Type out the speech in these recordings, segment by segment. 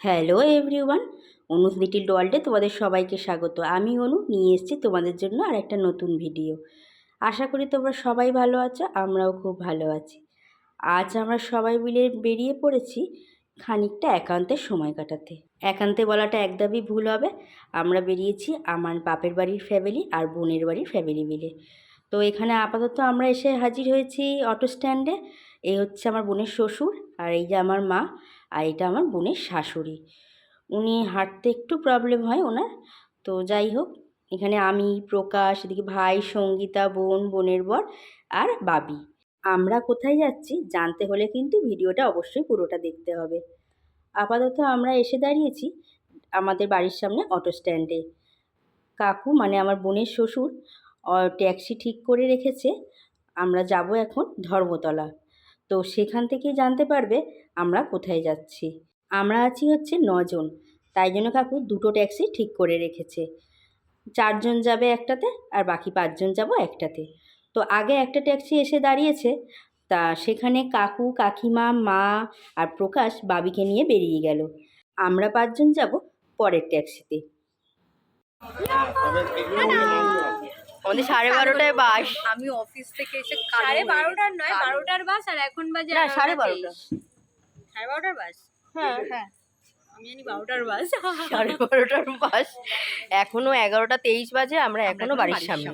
Hello everyone অনুজ little ওয়ার্ল্ডে তোমাদের সবাইকে স্বাগত। আমি অনু, নিয়ে এসেছি তোমাদের জন্য আর একটা নতুন ভিডিও আশা করি তোমরা সবাই ভালো আছো, আমরাও খুব ভালো আছি। আজ আমরা সবাই মিলে বেরিয়ে পড়েছি খানিকটা একান্তের সময় কাটাতে। একান্তে বলাটা একদমই ভুল হবে। আমরা বেরিয়েছি আমার বাপের বাড়ির ফ্যামিলি আর বোনের বাড়ির ফ্যামিলি মিলে। তো এখানে আপাতত আমরা এসে হাজির হয়েছি অটো স্ট্যান্ডে এই হচ্ছে আমার বোনের শ্বশুর। আর এই যে আমার মা আর এটা আমার বোনের শাশুড়ি। উনি হাঁটতে একটু প্রবলেম হয় ওনার। তো যাই হোক, এখানে আমি, প্রকাশ, এদিকে ভাই, সঙ্গীতা, বোন, বোনের বর আর বাবি। আমরা কোথায় যাচ্ছি জানতে হলে কিন্তু ভিডিওটা অবশ্যই পুরোটা দেখতে হবে। আপাতত আমরা এসে দাঁড়িয়েছি আমাদের বাড়ির সামনে অটো স্ট্যান্ডে কাকু মানে আমার বোনের শ্বশুর ট্যাক্সি ঠিক করে রেখেছে। আমরা যাব এখন ধর্মতলা। তো সেখান থেকেই জানতে পারবে আমরা কোথায় যাচ্ছি। আমরা আছি হচ্ছে নজন। তাই জন্য কাকু দুটো ট্যাক্সি ঠিক করে রেখেছে। চারজন যাবে একটাতে আর বাকি পাঁচজন যাব একটাতে। তো আগে একটা ট্যাক্সি এসে দাঁড়িয়েছে। তা সেখানে কাকু, কাকিমা, মা আর প্রকাশ বাবিকে নিয়ে বেরিয়ে গেল। আমরা পাঁচজন যাব পরের ট্যাক্সিতে। আমাদের সাড়ে বারোটায় বাস। আমি অফিস থেকে এসে সাড়ে বারোটার নয় বারোটার বাস আর এখন বাজে না, সাড়ে বারোটা। সাড়ে বারোটার বাস? হ্যাঁ হ্যাঁ। আমি জানি বারোটার বাস। সাড়ে বারোটার বাস। এখনও এগারোটা তেইশ বাজে আমরা এখনও বাড়ির সামনে।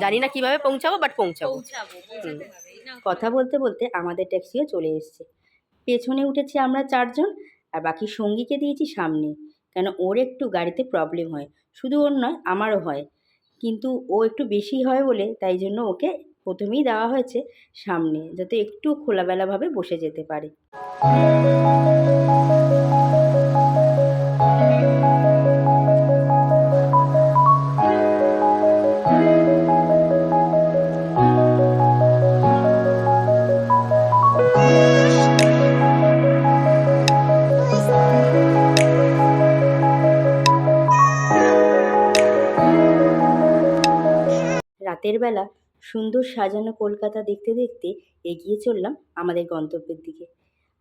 জানি না কীভাবে পৌঁছাবো বাট পৌঁছাবো। পৌঁছাবো পৌঁছাতে হবে এই নাও। কথা বলতে বলতে আমাদের ট্যাক্সিও চলে এসেছে। পেছনে উঠেছি আমরা চারজন আর বাকি সঙ্গীকে দিয়েছি সামনে। কেন ওর একটু গাড়িতে প্রবলেম হয়। শুধু ওর নয় আমারও হয়। কিন্তু ও একটু বেশি হয় বলে তাই জন্য ওকে প্রথমেই দেওয়া হয়েছে সামনে, যাতে একটু খোলাবেলাভাবে বসে যেতে পারে। বেলা সুন্দর সাজানো কলকাতা দেখতে দেখতে এগিয়ে চললাম আমাদের গন্তব্যের দিকে।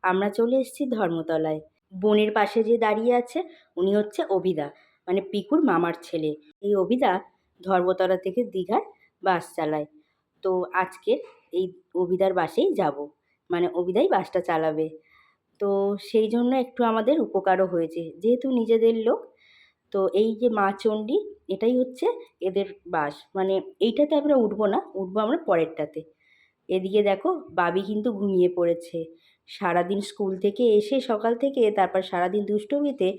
আমরা চলে এসেছি ধর্মতলায়। বোনের পাশে যে দাঁড়িয়ে আছে, উনি হচ্ছে অভিদা মানে পিকুর মামার ছেলে। এই অভিদা ধর্মতলা থেকে দীঘার বাস চালায়। তো আজকে এই অভিদার বাসেই যাব। মানে অভিদাই বাসটা চালাবে। তো সেই জন্য একটু আমাদের উপকারও হয়েছে। যেহেতু নিজেদের লোক তো এই যে মা চণ্ডী, এটাই হচ্ছে এদের বাস। মানে এইটাতে আমরা উঠবো না, উঠবো আমরা পরেরটাতে। এদিকে দেখো, বাবি কিন্তু ঘুমিয়ে পড়েছে। সারাদিন স্কুল থেকে এসে সকাল থেকে তারপর সারাদিন দুষ্টমিতে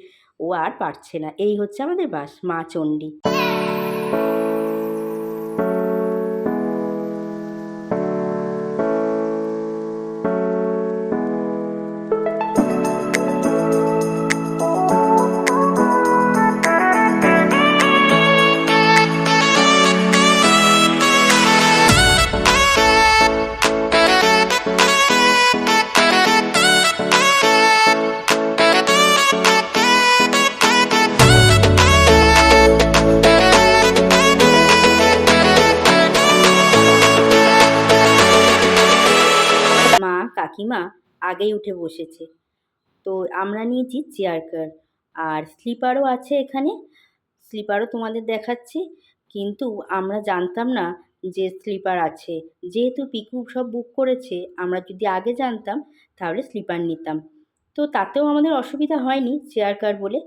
ও আর পারছে না। এই হচ্ছে আমাদের বাস, মা চণ্ডী। কাকিমা আগেই উঠে বসেছে। তো আমরা নিয়েছি চেয়ার কার আর স্লিপারও আছে এখানে। স্লিপারও তোমাদের দেখাচ্ছি। কিন্তু আমরা জানতাম না যে স্লিপার আছে। যেহেতু পিকু সব বুক করেছে, আমরা যদি আগে জানতাম তাহলে স্লিপার নিতাম। তো তাতেও আমাদের অসুবিধা হয়নি চেয়ার কার বলে।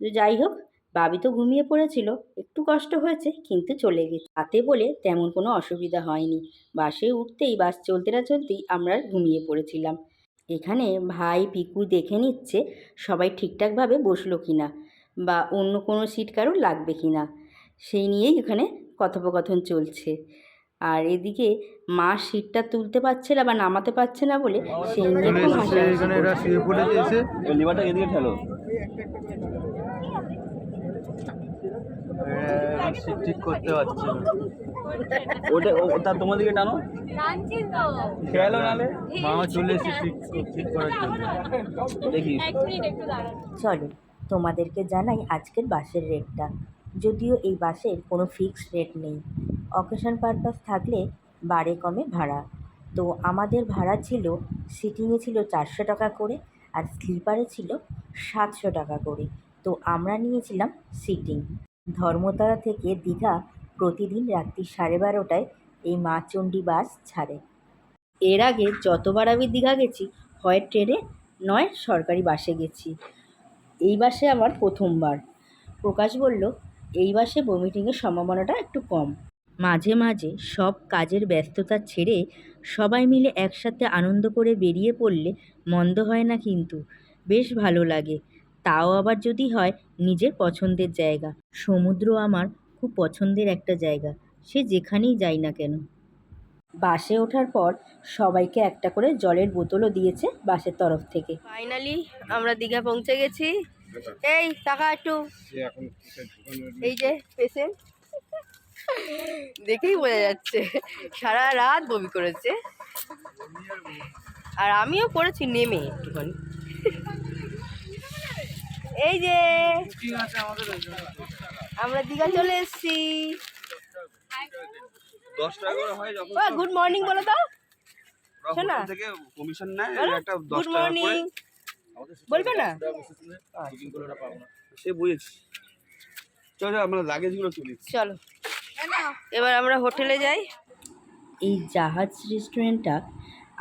যাই হোক বাবি তো ঘুমিয়ে পড়েছিল একটু কষ্ট হয়েছে কিন্তু চলে গেছে। তাতে বলে তেমন কোনো অসুবিধা হয়নি। বাসে উঠতেই বাস চলতে না চলতেই আমরা ঘুমিয়ে পড়েছিলাম। এখানে ভাই পিকু দেখে নিচ্ছে সবাই ঠিকঠাকভাবে বসল কি না বা অন্য কোনো সিট কারও লাগবে কি না সেই নিয়েই এখানে কথোপকথন চলছে। আর এদিকে মা সিটটা তুলতে পারছে না বা নামাতে পারছে না বলে সেই নিয়ে চলে খুব এসেছে হাসাহাসি এখানে এরা করছে। শুয়ে পড়েছে এসে ওই লিভারটা এদিকে ঠেলো এরা সিট ঠিক করতে পারছে ওটা দিকে টানো? খেয়ালো নালে? মামা চলে এসে ঠিক ঠিক করার জন্য। দাঁড়ান। চলো তোমাদেরকে জানাই আজকের বাসের রেটটা। যদিও এই বাসের কোনো ফিক্সড রেট নেই। অকেশন পারপাস থাকলে বাড়ে কমে ভাড়া। তো আমাদের ভাড়া ছিল সিটিংয়ে ছিল চারশো টাকা করে আর স্লিপারে ছিল সাতশো টাকা করে। তো আমরা নিয়েছিলাম সিটিং ধর্মতলা থেকে দীঘা প্রতিদিন রাত্রি সাড়ে বারোটায় এই মা চণ্ডী বাস ছাড়ে। এর আগে যতবার আমি দীঘা গেছি, হয় ট্রেনে, নয় সরকারি বাসে গেছি। এই বাসে আমার প্রথমবার। প্রকাশ বলল, এই বাসে ভমিটিংয়ের সম্ভাবনাটা একটু কম। মাঝে মাঝে সব কাজের ব্যস্ততা ছেড়ে সবাই মিলে একসাথে আনন্দ করে বেরিয়ে পড়লে মন্দ হয় না কিন্তু। বেশ ভালো লাগে। তাও আবার যদি হয় নিজের পছন্দের জায়গা। সমুদ্র আমার খুব পছন্দের একটা জায়গা সে যেখানেই যাই না কেন। বাসে ওঠার পর সবাইকে একটা করে জলের বোতলও দিয়েছে বাসের তরফ থেকে। ফাইনালি আমরা দীঘা পৌঁছে গেছি। এই টাকা একটু। এই যে পেশেন্ট। দেখেই বোঝা যাচ্ছে সারা রাত বমি করেছে। আর আমিও করেছি নেমে একটুখানি। এই যে আমরা দীঘা চলে এসেছি। দশ টাকা করে হয় যখন গুড মর্নিং বলো তো। শোনা। কমিশন নেয় একটা গুড মর্নিং বলবে না? সে বুঝেছি। চলো আমরা লাগেজগুলো তুলি। চলো। এবার আমরা হোটেলে যাই। এই জাহাজ রেস্টুরেন্টটা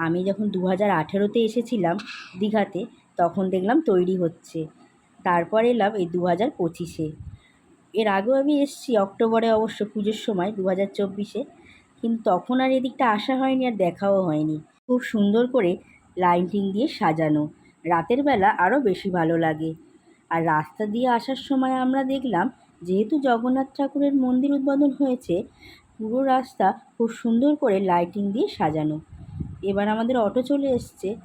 আমি যখন দু হাজার আঠেরোতে এসেছিলাম দীঘাতে তখন দেখলাম তৈরি হচ্ছে। তারপর এলাম এই দু হাজার পঁচিশে। এর আগেও আমি এসেছি, অক্টোবরে অবশ্য পুজোর সময় দু হাজার চব্বিশে। কিন্তু তখন আর এদিকটা আসা হয়নি আর দেখাও হয়নি। খুব সুন্দর করে লাইটিং দিয়ে সাজানো। রাতের বেলা আরও বেশি ভালো লাগে। আর রাস্তা দিয়ে আসার সময় আমরা দেখলাম, যেহেতু জগন্নাথ ঠাকুরের মন্দির উদ্বোধন হয়েছে, পুরো রাস্তা খুব সুন্দর করে লাইটিং দিয়ে সাজানো। এবার আমাদের অটো চলে এসছে।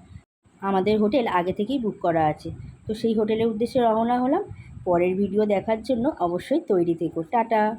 আমাদের হোটেল আগে থেকেই বুক করা আছে। তো সেই হোটেলের উদ্দেশ্যে রওনা হলাম। পরের ভিডিও দেখার জন্য অবশ্যই তৈরি থেকো। টাটা!